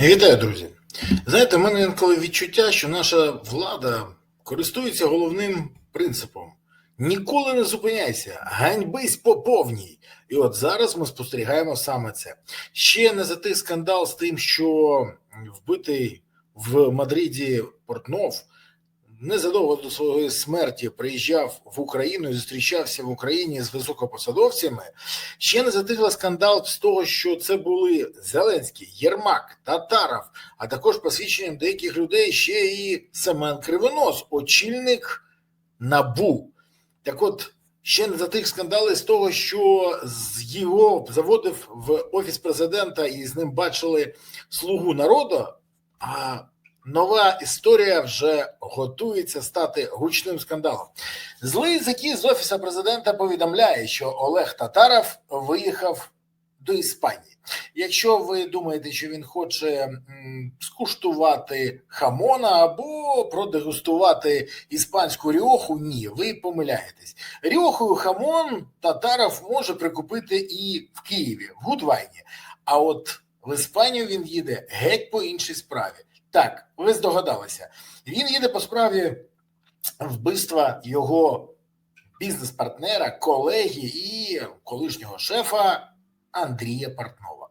Вітаю, друзі. Знаєте, в мене інколи відчуття, що наша влада користується головним принципом: ніколи не зупиняйся, ганьбись по повній. І от зараз ми спостерігаємо саме це. Ще не за тих скандал з тим, що вбитий в Мадриді Портнов незадовго до своєї смерті приїжджав в Україну і зустрічався в Україні з високопосадовцями. Ще не затихла скандал з того, що це були Зеленський, Єрмак, Татаров, а також посвідченням деяких людей ще і Семен Кривонос, очільник НАБУ. Так от, ще не затих скандали з того, що з його заводив в офіс президента і з ним бачили слугу народу. А нова історія вже готується стати гучним скандалом. Злий закіз з офіса президента повідомляє, що Олег Татаров виїхав до Іспанії. Якщо ви думаєте, що він хоче скуштувати хамона або продегустувати іспанську ріоху, ні, ви помиляєтесь. Ріоху і хамон Татаров може прикупити і в Києві, в Гудвайні. А от в Іспанію він їде геть по іншій справі. Так, ви здогадалися. Він їде по справі вбивства його бізнес-партнера, колеги і колишнього шефа Андрія Портнова.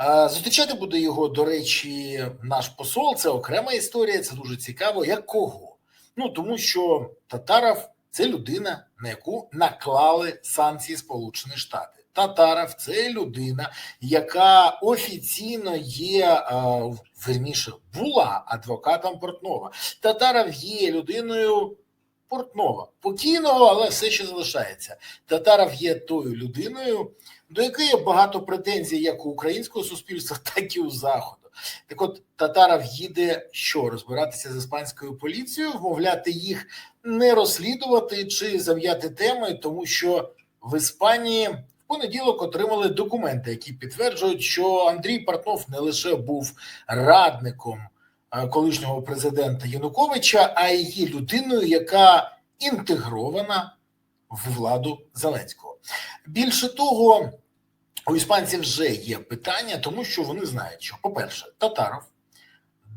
Е, Зустрічати буде його, до речі, наш посол. Це окрема історія, це дуже цікаво. Як кого? Ну тому що Татаров це людина, на яку наклали санкції Сполучені Штати. Татаров це людина, яка офіційно є е, верніше була адвокатом Портнова. Татаров є людиною Портнова, покійного, але все ще залишається. Татаров є тою людиною, до якої є багато претензій як у українського суспільства, так і у заходу. Так от Татаров їде що розбиратися з іспанською поліцією, вмовляти їх не розслідувати чи зав'яти теми, тому що в Іспанії понеділок отримали документи, які підтверджують, що Андрій Портнов не лише був радником е, колишнього президента Януковича, а й є людиною, яка інтегрована в владу Зеленського. Більше того, у іспанців вже є питання, тому що вони знають, що, по-перше, Татаров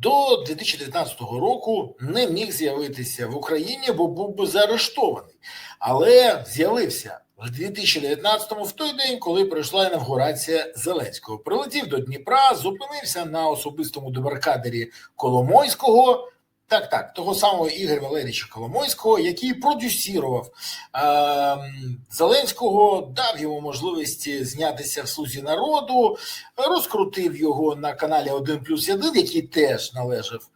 до 2019 року не міг з'явитися в Україні, бо був би заарештований, але з'явився в 2019-му, в той день, коли пройшла інавгурація Зеленського. Прилетів до Дніпра, зупинився на особистому дебаркадері Коломойського. Так, так, того самого Ігоря Валерійовича Коломойського, який продюсірував е, Зеленського, дав йому можливість знятися в слузі народу, розкрутив його на каналі 1 плюс 1, який теж належав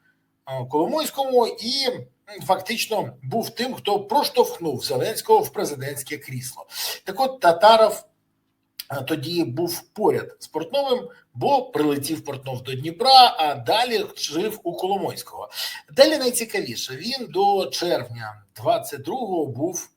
е, Коломойському, і фактично був тим, хто проштовхнув Зеленського в президентське крісло. Так от Татаров е, тоді був поряд з Портновим, бо прилетів Портнов до Дніпра, а далі жив у Коломойського. Далі найцікавіше, він до червня 22-го був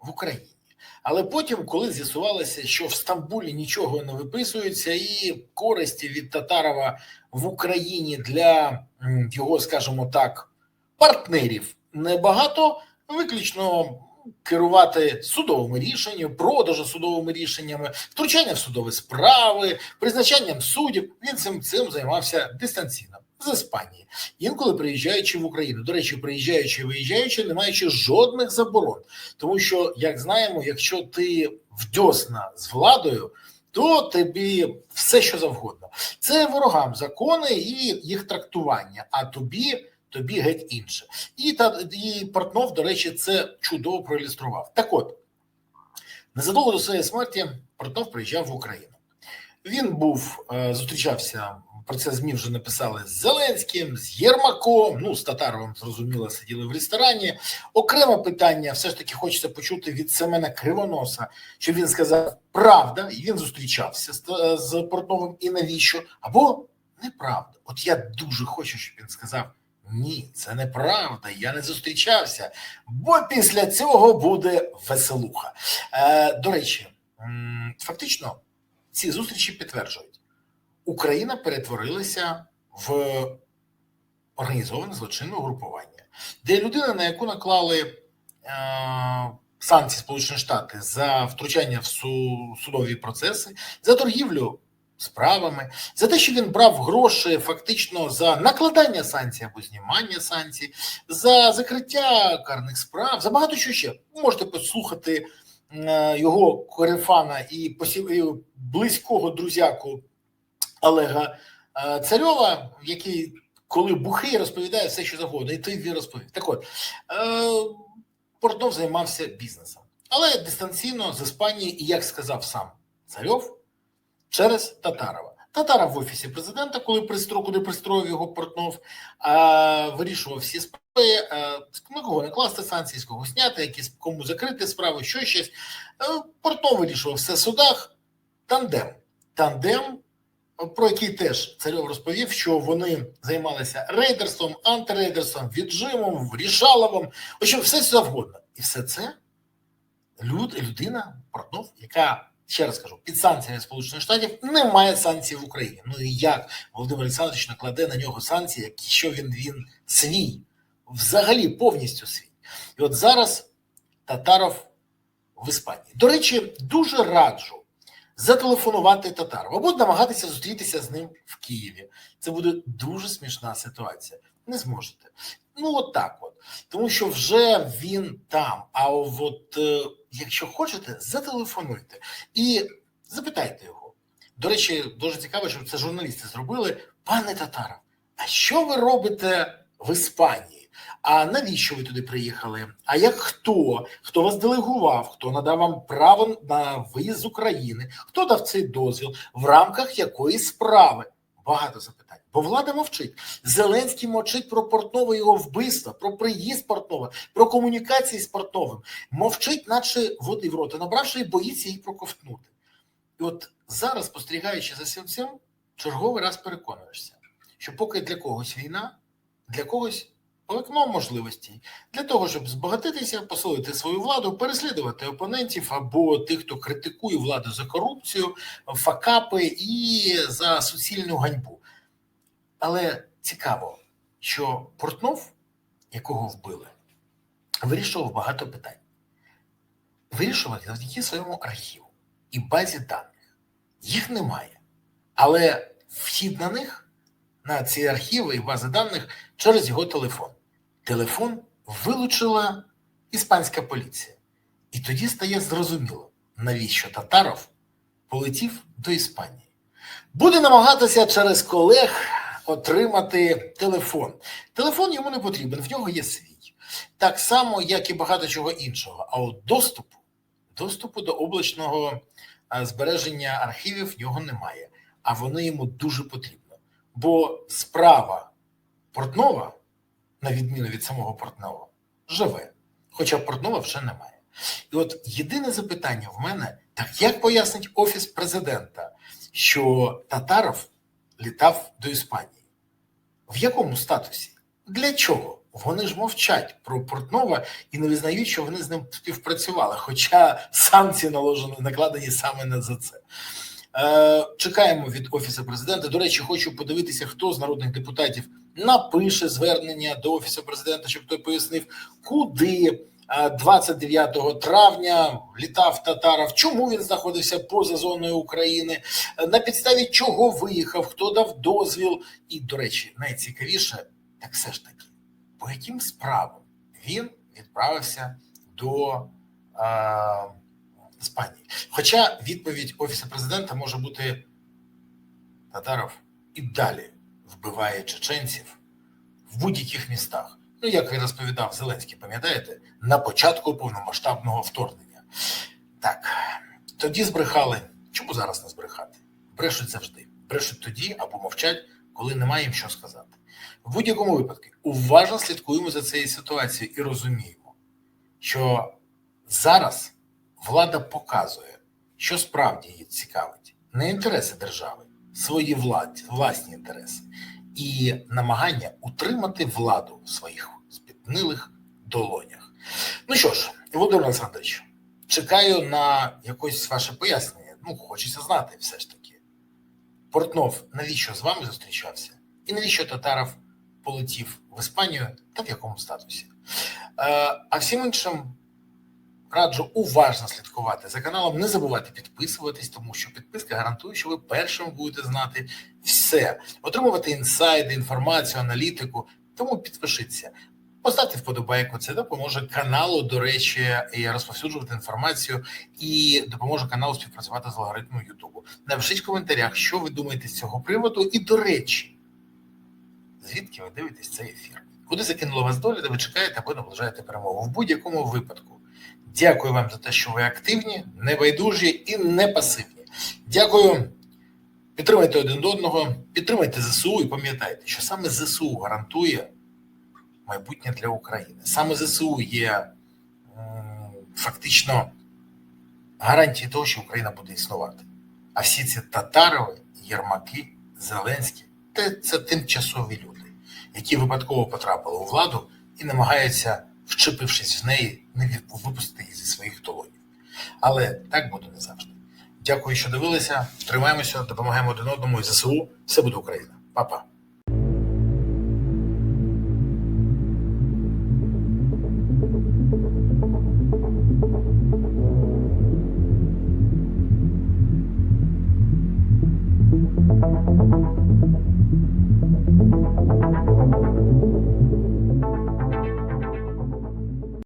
в Україні. Але потім, коли з'ясувалося, що в Стамбулі нічого не виписується, і користі від Татарова в Україні для його, скажімо так, партнерів небагато, виключно керувати судовими рішеннями, продажу судовими рішеннями, втручання в судові справи, призначанням суддів. Він цим цим займався дистанційно з Іспанії, інколи приїжджаючи в Україну. До речі, приїжджаючи і виїжджаючи, не маючи жодних заборон, тому що, як знаємо, якщо ти вдьосна з владою. То тобі все, що завгодно, це ворогам закони і їх трактування. А тобі тобі геть інше. І та і Портнов, до речі, це чудово проілюстрував. Так от незадовго до своєї смерті Портнов приїжджав в Україну. Він був е, зустрічався. Про це змі вже написали з Зеленським, з Єрмаком. Ну з Татаровим зрозуміло, сиділи в ресторані. Окреме питання, все ж таки, хочеться почути від Семена Кривоноса, що він сказав правда, і він зустрічався з, е, з Портновим. І навіщо? Або неправда. От я дуже хочу, щоб він сказав. Ні, це неправда. Я не зустрічався, бо після цього буде веселуха. Е, До речі, фактично ці зустрічі підтверджують, Україна перетворилася в організоване злочинне угрупування, де людина, на яку наклали е, санкції Сполучені Штати за втручання в су, судові процеси, за торгівлю справами, за те, що він брав гроші фактично за накладання санкцій або знімання санкцій, за закриття карних справ, за багато що ще. Можете послухати е, його корефана і близького друзяку Олега е, Царьова, який коли бухий розповідає все, що завгодно, і той він розповів. Так от е, Портнов займався бізнесом, але дистанційно з Іспанії, і як сказав сам Царьов, через Татарова. Татаров в офісі президента, коли пристро, куди пристроїв його Портнов, а, вирішував всі справи, на кого не класти санкції, з кого зняти, якісь кому закрити справи, що щось. Портнов вирішував все в судах. Тандем. Тандем, про який теж Царьов розповів, що вони займалися рейдерством, антирейдерством, віджимом, рішаловом, общем, все завгодно. І все це люд, людина, Портнов, яка ще раз кажу, під санкціями Сполучених Штатів немає санкцій в Україні. Ну і як Володимир Олександрович накладе на нього санкції, якщо він він свій, взагалі повністю свій. І от зараз Татаров в Іспанії. До речі, дуже раджу зателефонувати Татарову або намагатися зустрітися з ним в Києві. Це буде дуже смішна ситуація. Не зможете. Ну, от так от. Тому що вже він там. А от е, якщо хочете, зателефонуйте і запитайте його. До речі, дуже цікаво, що це журналісти зробили. Пане Татаров, а що ви робите в Іспанії? А навіщо ви туди приїхали? А як хто? Хто вас делегував? Хто надав вам право на виїзд з України? Хто дав цей дозвіл? В рамках якої справи? Багато запитань. Бо влада мовчить. Зеленський мовчить про портнове його вбивства, про приїзд Портнова, про комунікації з Портновим. Мовчить, наче води в рота, набравши і боїться її проковтнути. І от зараз, спостерігаючи за цим, черговий раз переконуєшся, що поки для когось війна, для когось вікно можливостей для того, щоб збагатитися, посилити свою владу, переслідувати опонентів або тих, хто критикує владу за корупцію, факапи і за суцільну ганьбу. Але цікаво, що Портнов, якого вбили, вирішував багато питань. Вирішував завдяки своєму архіву і базі даних. Їх немає. Але вхід на них, на ці архіви і бази даних через його телефон. Телефон вилучила іспанська поліція. І тоді стає зрозуміло, навіщо Татаров полетів до Іспанії. Буде намагатися через колег отримати телефон. Телефон йому не потрібен, в нього є свій. Так само, як і багато чого іншого. А от доступу, доступу до облачного збереження архівів в нього немає. А воно йому дуже потрібно. Бо справа Портнова, на відміну від самого Портнова, живе. Хоча Портнова вже немає. І от єдине запитання в мене: так як пояснить Офіс президента, що Татаров літав до Іспанії? В якому статусі? Для чого? Вони ж мовчать про Портнова і не визнають, що вони з ним співпрацювали, хоча санкції наложені накладені саме не за це. Е, чекаємо від офісу президента. До речі, хочу подивитися, хто з народних депутатів напише звернення до офісу президента, щоб той пояснив, куди 29 травня літав Татаров, чому він знаходився поза зоною України, на підставі чого виїхав, хто дав дозвіл. І, до речі, найцікавіше, так все ж таки, по яким справам він відправився до а, Іспанії. Хоча відповідь Офісу президента може бути Татаров і далі вбиває чеченців в будь-яких містах. Ну, як і розповідав Зеленський, пам'ятаєте, на початку повномасштабного вторгнення. Так, тоді збрехали. Чому зараз не збрехати? Брешуть завжди. Брешуть тоді або мовчать, коли немає їм що сказати. В будь-якому випадку уважно слідкуємо за цією ситуацією і розуміємо, що зараз влада показує, що справді її цікавить, не інтереси держави, свої владі, власні інтереси і намагання утримати владу в своїх спітнилих долонях. Ну що ж, Володимир Олександрович, чекаю на якось ваше пояснення. Ну, хочеться знати все ж таки. Портнов навіщо з вами зустрічався? І навіщо Татаров полетів в Іспанію та в якому статусі? Е, а всім іншим раджу уважно слідкувати за каналом. Не забувайте підписуватись, тому що підписка гарантує, що ви першим будете знати все, отримувати інсайди, інформацію, аналітику. Тому підпишіться. Поставте вподобайку, це допоможе каналу, до речі, і розповсюджувати інформацію і допоможе каналу співпрацювати з алгоритмом Ютубу. Напишіть в коментарях, що ви думаєте з цього приводу, і до речі, звідки ви дивитесь цей ефір? Куди закинула вас доля, де ви чекаєте або наближаєте перемогу? В будь-якому випадку. Дякую вам за те, що ви активні, небайдужі і не пасивні. Дякую. Підтримайте один одного, підтримайте ЗСУ і пам'ятайте, що саме ЗСУ гарантує майбутнє для України. Саме ЗСУ є фактично гарантією того, що Україна буде існувати. А всі ці татарови, Єрмаки, Зеленські це, тимчасові люди, які випадково потрапили у владу і намагаються, вчепившись в неї, не випустити її зі своїх долонів. Але так буде не завжди. Дякую, що дивилися. Тримаємося, допомагаємо один одному і ЗСУ. Все буде Україна. Па-па.